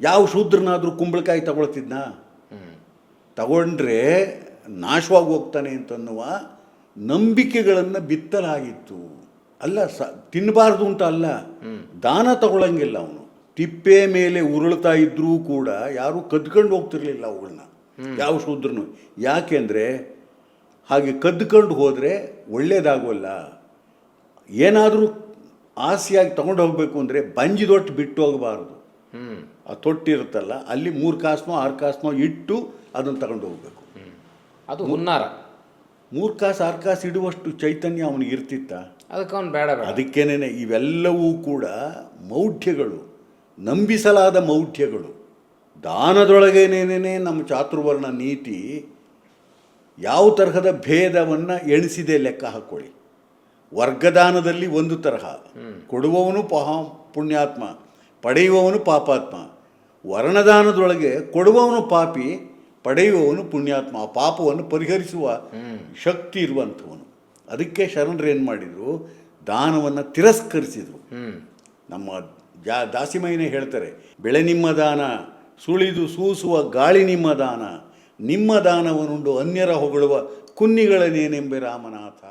ಯಾವ ಶೂದ್ರನಾದರೂ ಕುಂಬಳಕಾಯಿ ತಗೊಳ್ತಿದ್ನ? ತಗೊಂಡ್ರೆ ನಾಶವಾಗಿ ಹೋಗ್ತಾನೆ ಅಂತನ್ನುವ ನಂಬಿಕೆಗಳನ್ನು ಬಿತ್ತಲಾಗಿತ್ತು. ಅಲ್ಲ, ಸ ತಿನ್ನಬಾರ್ದು ಅಂತ ಅಲ್ಲ, ದಾನ ತಗೊಳ್ಳಂಗಿಲ್ಲ ಅವನು. ತಿಪ್ಪೆ ಮೇಲೆ ಉರುಳ್ತಾ ಇದ್ರೂ ಕೂಡ ಯಾರೂ ಕದ್ಕೊಂಡು ಹೋಗ್ತಿರ್ಲಿಲ್ಲ ಅವುಗಳನ್ನ ಯಾವ ಶೂದ್ರನು? ಯಾಕೆಂದರೆ ಹಾಗೆ ಕದ್ಕೊಂಡು ಹೋದರೆ ಒಳ್ಳೇದಾಗೋಲ್ಲ. ಏನಾದರೂ ಆಸೆಯಾಗಿ ತಗೊಂಡು ಹೋಗಬೇಕು ಅಂದರೆ ಬಂಜಿದೊಟ್ಟು ಬಿಟ್ಟು ಹೋಗಬಾರ್ದು. ಆ ತೊಟ್ಟಿರುತ್ತಲ್ಲ ಅಲ್ಲಿ ಮೂರು ಕಾಸನೋ ಆರು ಕಾಸನೋ ಇಟ್ಟು ಅದನ್ನು ತಗೊಂಡು ಹೋಗಬೇಕು. ಅದು ಹುನ್ನಾರ. ಮೂರು ಕಾಸು ಆರು ಕಾಸು ಇಡುವಷ್ಟು ಚೈತನ್ಯ ಅವನಿಗೆ ಇರ್ತಿತ್ತ. ಅದಕ್ಕೆ ಅವನು ಬೇಡ. ಅದಕ್ಕೇನೆ ಇವೆಲ್ಲವೂ ಕೂಡ ಮೌಢ್ಯಗಳು ನಂಬಿಸಲಾದ ಮೌಢ್ಯಗಳು. ದಾನದೊಳಗೇನೇನೇ ನಮ್ಮ ಚಾತುರ್ವರ್ಣ ನೀತಿ ಯಾವ ತರಹದ ಭೇದವನ್ನು ಎಣಿಸಿದೆ ಲೆಕ್ಕ ಹಾಕ್ಕೊಳ್ಳಿ ವರ್ಗದಾನದಲ್ಲಿ ಒಂದು ತರಹ. ಕೊಡುವವನು ಪಹ ಪುಣ್ಯಾತ್ಮ. ಪಡೆಯುವವನು ಪಾಪಾತ್ಮ. ವರ್ಣದಾನದೊಳಗೆ ಕೊಡುವವನು ಪಾಪಿ ಪಡೆಯುವವನು ಪುಣ್ಯಾತ್ಮ. ಆ ಪಾಪವನ್ನು ಪರಿಹರಿಸುವ ಶಕ್ತಿ ಇರುವಂಥವನು. ಅದಕ್ಕೆ ಶರಣರು ಏನು ಮಾಡಿದರು? ದಾನವನ್ನು ತಿರಸ್ಕರಿಸಿದರು. ನಮ್ಮ ಜಾ ದಾಸಿಮಯ್ಯನೇ ಹೇಳ್ತಾರೆ ಬೆಳೆ ನಿಮ್ಮ ದಾನ ಸುಳಿದು ಸೂಸುವ ಗಾಳಿ ನಿಮ್ಮ ದಾನ. ನಿಮ್ಮ ದಾನವನ್ನುಂಡು ಅನ್ಯರ ಹೊಗಳುವ ಕುನ್ನಿಗಳನೇನೆಂಬೆ ರಾಮನಾಥ?